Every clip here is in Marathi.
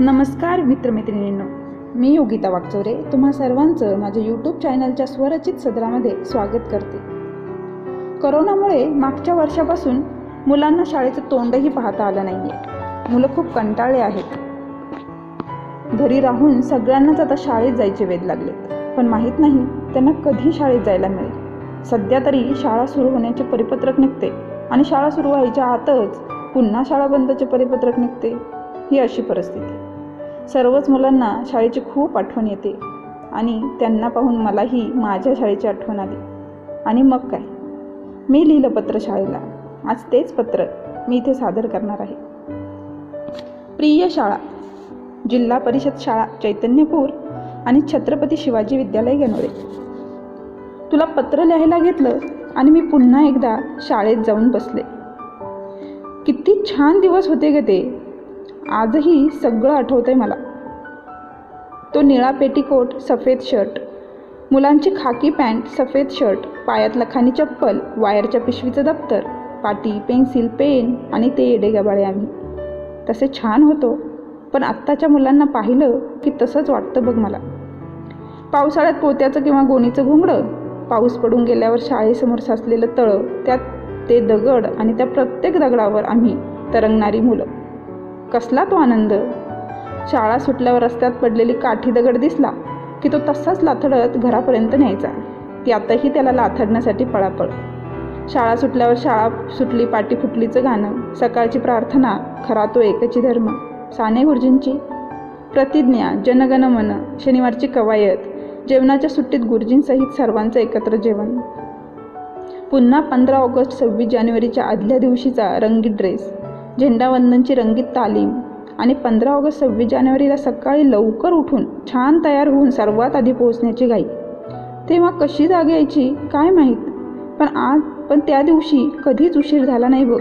नमस्कार मित्रमैत्रिणींनो मी योगिता वागचोरे तुम्हा सर्वांचं माझ्या यूट्यूब चॅनलच्या स्वरचित सदरामध्ये स्वागत करते. करोनामुळे मागच्या वर्षापासून मुलांना शाळेचं तोंडही पाहता आलं नाही आहे मुलं खूप कंटाळले आहेत. घरी राहून सगळ्यांनाच आता शाळेत जायचे वेध लागलेत पण माहीत नाही त्यांना कधी शाळेत जायला मिळेल. सध्या तरी शाळा सुरू होण्याचे परिपत्रक निघते आणि शाळा सुरू व्हायच्या आतच पुन्हा शाळा बंदचे परिपत्रक निघते. ही अशी परिस्थिती. सर्वच मुलांना शाळेची खूप आठवण येते आणि त्यांना पाहून मलाही माझ्या शाळेची आठवण आली. आणि मग काय? मी लिहिलं पत्र शाळेला. आज तेच पत्र मी इथे सादर करणार आहे. प्रिय शाळा जिल्हा परिषद शाळा चैतन्यपूर आणि छत्रपती शिवाजी विद्यालय गणोरे. तुला पत्र लिहायला घेतलं आणि मी पुन्हा एकदा शाळेत जाऊन बसले. किती छान दिवस होते ग ते. आजही सगळं आठवतंय मला. तो निळा पेटीकोट सफेद शर्ट मुलांची खाकी पॅन्ट सफेद शर्ट पायात लखानी चप्पल वायरच्या पिशवीचं दप्तर पाटी पेन्सिल पेन आणि ते येडे गबाळे आम्ही. तसे छान होतो पण आत्ताच्या मुलांना पाहिलं की तसंच वाटतं बघ मला. पावसाळ्यात पोत्याचं किंवा गोणीचं घुंगडं पाऊस पडून गेल्यावर शाळेसमोर साचलेलं तळं त्यात ते दगड आणि त्या प्रत्येक दगडावर आम्ही तरंगणारी मुलं. कसला तो आनंद? शाळा सुटल्यावर रस्त्यात पडलेली काठी दगड दिसला की तो तसाच लाथडत घरापर्यंत न्यायचा. त्यातही त्याला लाथडण्यासाठी पळापळ. शाळा सुटल्यावर शाळा सुटली पाटी फुटलीचं गाणं सकाळची प्रार्थना खरा तो एकची धर्म साने गुरुजींची. प्रतिज्ञा जनगण मन शनिवारची कवायत जेवणाच्या सुट्टीत गुरुजींसहित सर्वांचं एकत्र जेवण. पुन्हा पंधरा ऑगस्ट सव्वीस जानेवारीच्या आदल्या दिवशीचा रंगीत ड्रेस. झेंडावंदनची रंगीत तालीम आणि पंधरा ऑगस्ट सव्वीस जानेवारीला सकाळी लवकर उठून छान तयार होऊन सर्वात आधी पोहोचण्याची घाई. तेव्हा कशी जाग यायची काय माहीत? पण आज पण त्या दिवशी कधीच उशीर झाला नाही बघ.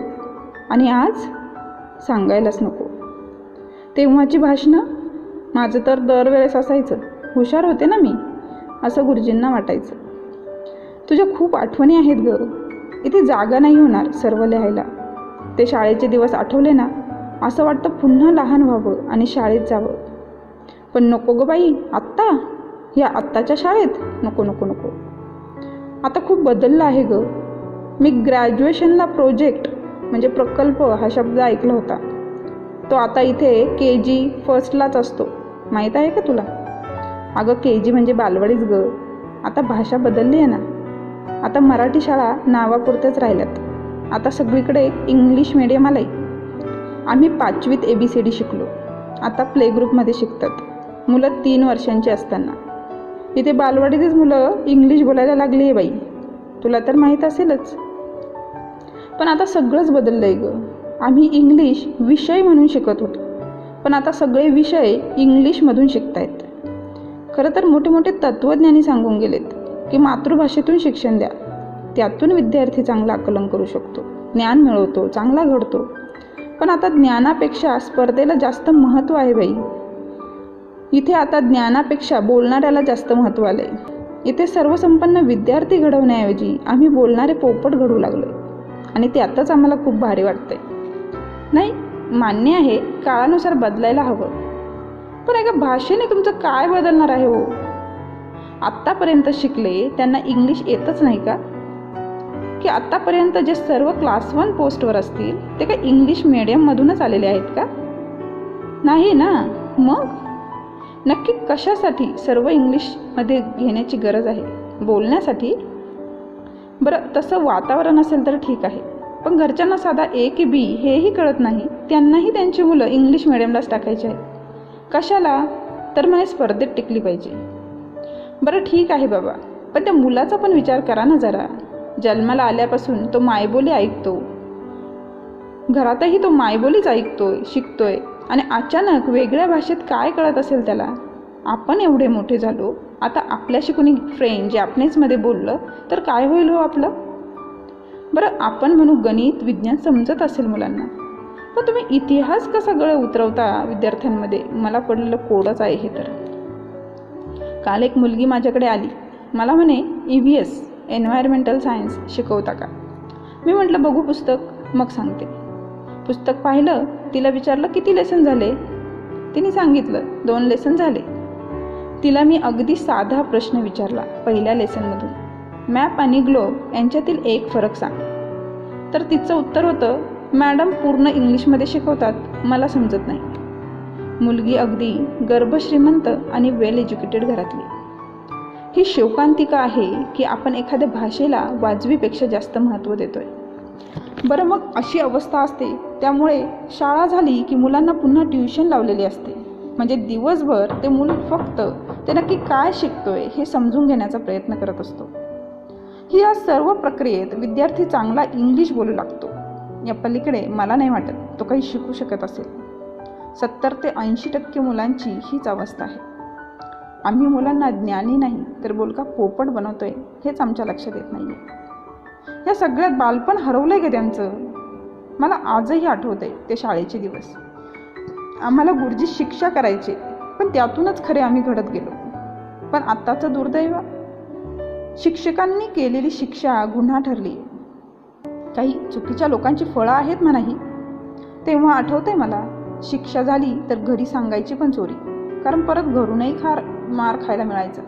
आणि आज? सांगायलाच नको. तेव्हाची भाषणं? माझं तर दरवेळेस असायचं. हुशार होते ना मी? असं गुरुजींना वाटायचं. तुझ्या खूप आठवणी आहेत ग. इथे जागा नाही होणार सर्व लिहायला. ते शाळेचे दिवस आठवले ना? असं वाटतं पुन्हा लहान व्हावं आणि शाळेत जावं. पण नको ग बाई आत्ता? ह्या आत्ताच्या शाळेत? नको नको नको. आता खूप बदललं आहे ग. मी ग्रॅज्युएशनला प्रोजेक्ट म्हणजे प्रकल्प हा शब्द ऐकला होता. तो आता इथे के जी फर्स्टलाच असतो. माहीत आहे का तुला? अगं के जी म्हणजे बालवाडीच ग. आता भाषा बदलली आहे ना? आता मराठी शाळा नावापुरत्याच राहिल्यात. आता सगळीकडे इंग्लिश मिडियम आलं आहे आम्ही पाचवीत ए बी सी डी शिकलो. आता प्ले ग्रुपमध्ये शिकतात. मुलं तीन वर्षांची असताना. इथे बालवाडीतच मुलं इंग्लिश बोलायला लागली आहे बाई. तुला तर माहीत असेलच. पण आता सगळंच बदललं आहे गं. आम्ही इंग्लिश विषय म्हणून शिकत होतो. पण आता सगळे विषय इंग्लिशमधून शिकतायत. खरं तर मोठे मोठे तत्त्वज्ञानी सांगून गेलेत की मातृभाषेतून शिक्षण द्या. त्यातून विद्यार्थी चांगलं आकलन करू शकतो. ज्ञान मिळवतो चांगला घडतो. पण आता ज्ञानापेक्षा स्पर्धेला जास्त महत्त्व आहे बाई. इथे आता ज्ञानापेक्षा बोलणाऱ्याला जास्त महत्त्व आलं आहे इथे सर्वसंपन्न विद्यार्थी घडवण्याऐवजी आम्ही बोलणारे पोपट घडू लागलो आणि त्यातच आम्हाला खूप भारी वाटतंय. नाही मान्य आहे काळानुसार बदलायला हवं. पण एका भाषेने तुमचं काय बदलणार आहे हो? आत्तापर्यंत शिकले त्यांना इंग्लिश येतच नाही का? की आत्तापर्यंत जे सर्व क्लास वन पोस्टवर असतील ते काय इंग्लिश मिडियममधूनच आलेले आहेत का? नाही ना? मग? नक्की कशासाठी सर्व इंग्लिशमध्ये घेण्याची गरज आहे? बोलण्यासाठी? बरं तसं वातावरण असेल तर ठीक आहे. पण घरच्यांना साधा ए की बी हेही कळत नाही. त्यांनाही त्यांची मुलं इंग्लिश मिडियमलाच टाकायची आहेत. कशाला? तर मला स्पर्धेत टिकली पाहिजे. बरं ठीक आहे बाबा. पण त्या मुलाचा पण विचार करा ना जरा. जन्माला आल्यापासून तो मायबोली ऐकतो. घरातही तो मायबोलीच ऐकतोय शिकतोय आणि अचानक वेगळ्या भाषेत काय कळत असेल त्याला? आपण एवढे मोठे झालो आता आपल्याशी कोणी फ्रेंड जॅपनीजमध्ये बोललं तर काय होईल हो आपलं? बरं आपण म्हणू गणित विज्ञान समजत असेल मुलांना. पण तुम्ही इतिहास कसा गळं उतरवता विद्यार्थ्यांमध्ये? मला पडलेलं कोडच आहे हे तर. काल एक मुलगी माझ्याकडे आली. मला म्हणे E V S environmental science शिकवता का? मी म्हटलं बघू पुस्तक. मग सांगते. पुस्तक पाहिलं तिला विचारलं किती लेसन झाले? तिने सांगितलं दोन लेसन झाले. तिला मी अगदी साधा प्रश्न विचारला पहिल्या लेसनमधून मॅप आणि ग्लोब यांच्यातील एक फरक सांग. तर तिचं उत्तर होतं मॅडम पूर्ण इंग्लिशमध्ये शिकवतात मला समजत नाही. मुलगी अगदी गर्भश्रीमंत आणि वेल एज्युकेटेड घरातली. ही शोकांतिका आहे की आपण एखाद्या भाषेला वाजवीपेक्षा जास्त महत्त्व देतोय. बरं मग अशी अवस्था असते त्यामुळे शाळा झाली की मुलांना पुन्हा ट्युशन लावलेली असते. म्हणजे दिवसभर ते मूल फक्त ते नक्की काय शिकतोय हे समजून घेण्याचा प्रयत्न करत असतो. ही या सर्व प्रक्रियेत विद्यार्थी चांगला इंग्लिश बोलू लागतो. या पलीकडे मला नाही वाटत तो काही शिकू शकत असेल. सत्तर ते ऐंशी टक्के मुलांची हीच अवस्था आहे. आम्ही मुलांना ज्ञानी नाही तर बोलका पोपट बनवतोय हेच आमच्या लक्षात येत नाही या सगळ्यात बालपण हरवलंय का त्यांचं? मला आजही आठवत आहे ते शाळेचे दिवस. आम्हाला गुरुजी शिक्षा करायचे पण त्यातूनच खरे आम्ही घडत गेलो. पण आत्ताचं दुर्दैव? शिक्षकांनी केलेली शिक्षा गुन्हा ठरली. काही चुकीच्या लोकांची फळं आहेत म्हणाही तेव्हा आठवतंय मला शिक्षा झाली तर घरी सांगायची पण चोरी कारण परत घरूनही खार मार खायला मिळायचा.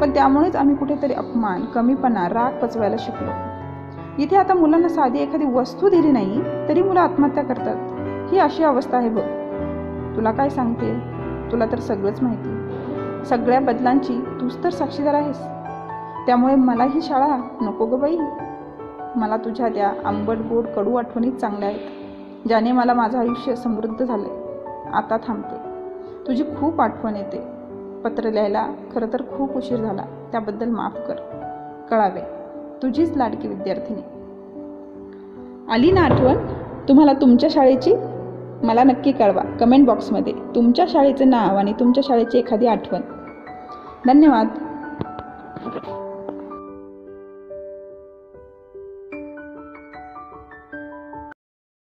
पण त्यामुळेच आम्ही कुठेतरी अपमान कमीपणा राग पचवायला शिकलो. इथे आता मुलांना साधी एखादी वस्तू दिली नाही तरी मुलं आत्महत्या करतात. ही अशी अवस्था आहे बघ. तुला काय सांगते? तुला तर सगळंच माहिती. सगळ्या बदलांची तूच तर साक्षीदार आहेस. त्यामुळे मला ही शाळा नको ग बाई. मला तुझ्या त्या आंबट गोड कडू आठवणीत चांगल्या आहेत ज्याने मला माझं आयुष्य समृद्ध झालं आता थांबते. तुझी खूप आठवण येते. पत्र लिहायला खरं तर खूप उशीर झाला. त्याबद्दल माफ कर. कळावे. तुझीच लाडकी विद्यार्थिनी. आली ना आठवण? तुम्हाला तुमच्या शाळेची? मला नक्की कळवा. कमेंट बॉक्समध्ये. तुमच्या शाळेचं नाव आणि तुमच्या शाळेची एखादी आठवण. धन्यवाद.